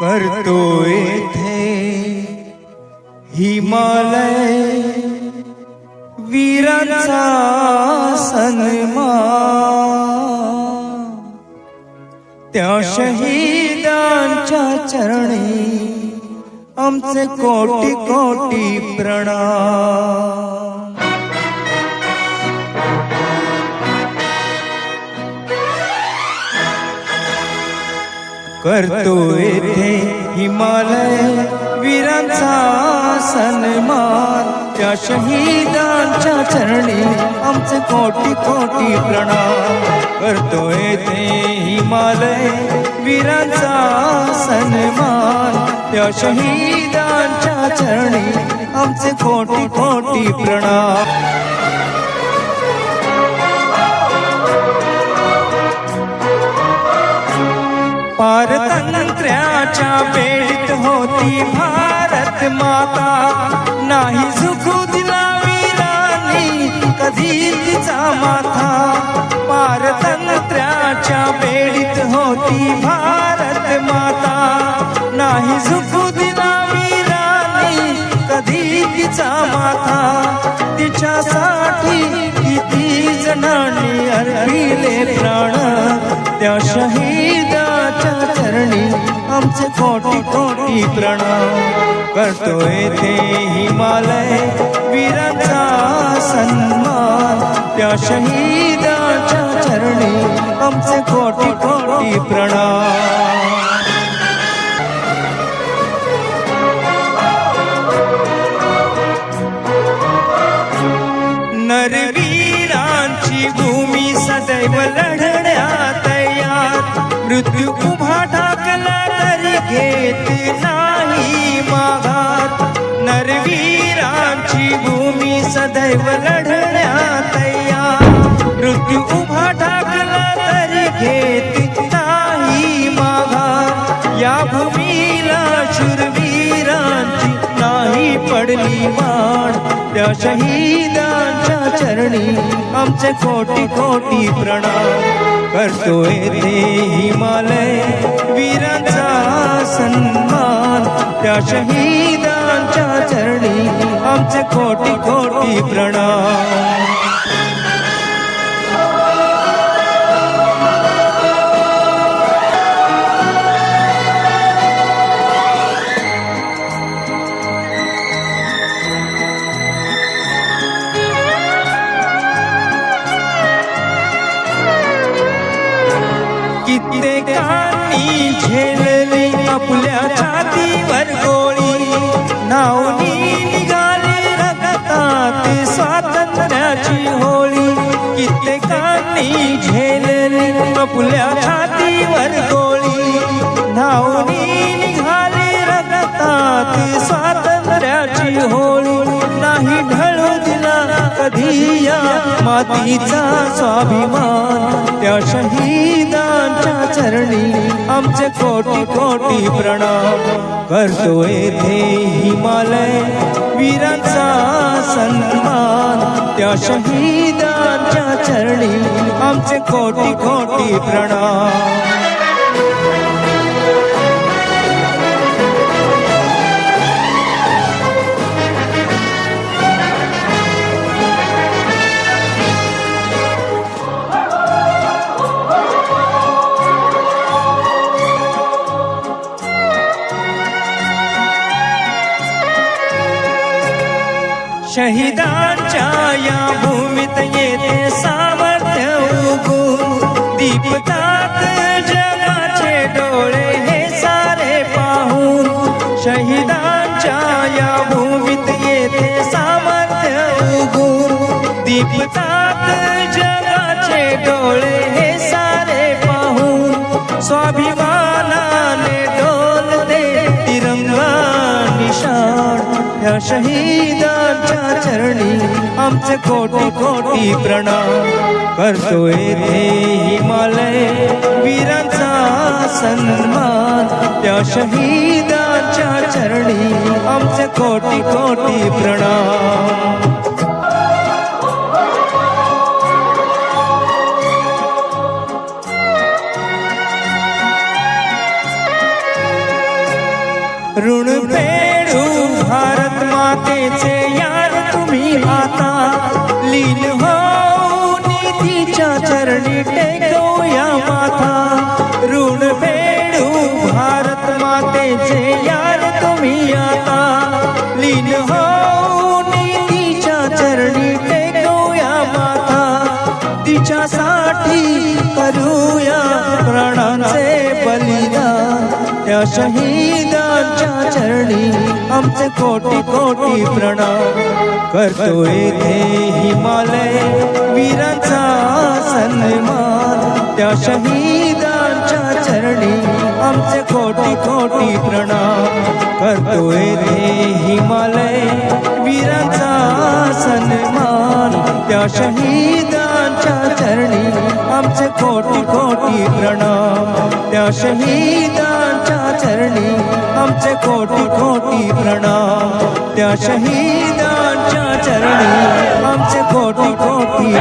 करतो येथे हिमालय वीरांचा सन्मान. त्या शहीदांच्या चरणी आमचे कोटी कोटी प्रणाम. करतो येथे हिमालय वीरांचा सन्मान. त्या शहीदांच्या चरणी आमचे कोटी कोटी प्रणाम. करतो येथे हिमालय वीरांचा सन्मान. त्या शहीदा पारतंत्र्याच्या बेळीत होती भारत माता. नाही सुखू दिला वीरांनी कधी तिचा माथा. पारतंत्र्याच्या बेळीत होती भारत माता. नाही सुखू दिला वीरांनी कधी तिचा माथा. तिच्यासाठी किती जणांनी अर्पिले प्राण. त्या शहीदाच्या चरणी आमचे कोटी कोटी प्रणाम करतो येथे हिमालय वीरांचा सन्मान। त्या शहीदाच्या चरणी आमचे कोटी कोटी प्रणाम सदैव लढण्या तयार मृत्यू उभा ठाकला तरी घेत नाही माघा. या भूमीला शूरवीरांची नाही पडली माण त्या शहीदांच्या चरणी आमचे कोटी कोटी प्रणाम. करतोय येथे हिमालय वीरांचा सन्मान. त्या शहीदांच्या चरणी आमचे कोटी कोटी प्रणाम. कित्येकांनी झेलली आपल्या छातीवर नावनी निघाली रगतात स्वातंत्र्याची होळी. कित्येकांनी झेलली आपल्या छातीवर गोळी. नावनी निघाली रगतात स्वातंत्र्याची होळी. नाही ढळू दिला कधी या मातीचा स्वाभिमान. त्या शहीदांच्या चरणी आमचे कोटी कोटी प्रणाम करतो येथे हिमालय वीरांचा सन्मान. त्या शहीदांच्या चरणी आमचे कोटी कोटी प्रणाम. शहीदांच्या या भूमीत येते सामर्थ्य उगून दीपतात जगाचे डोळे हे सारे पाहून शहीदांच्या या भूमीत येते सामर्थ्य उगून दीपतात जगाचे डोळे हे सारे पाहून स्वाभिमान शहीदांच्या चरणी आमचे कोटी कोटी प्रणाम करतो येथे हिमालय वीरांचा सन्मान. त्या शहीदांच्या चरणी आमचे कोटी कोटी प्रणाम. मातेचे यार तुम्ही आता लीन हो तिच्या चरणी टेकवूया माथा. ऋण फेडू भारत मातेचे यार तुम्ही आता. लीन हो तिच्या चरणी टेकवूया माथा. तिच्यासाठी करूया प्राणांचे बलिदान. त्या शहीदांच्या चरणी आमचे कोटी कोटी प्रणाम करतो येथे हिमालय वीरांचा सन्मान. त्या शहीदांच्या चरणी आमचे कोटी कोटी प्रणाम करतो येथे हिमालय वीरांचा सन्मान. त्या त्यांच्या चरणी आमचे कोटी कोटी प्रणाम. त्या शहीदांच्या चरणी आमचे कोटी कोटी प्रणाम. त्या शहीदांच्या चरणी आमचे कोटी कोटी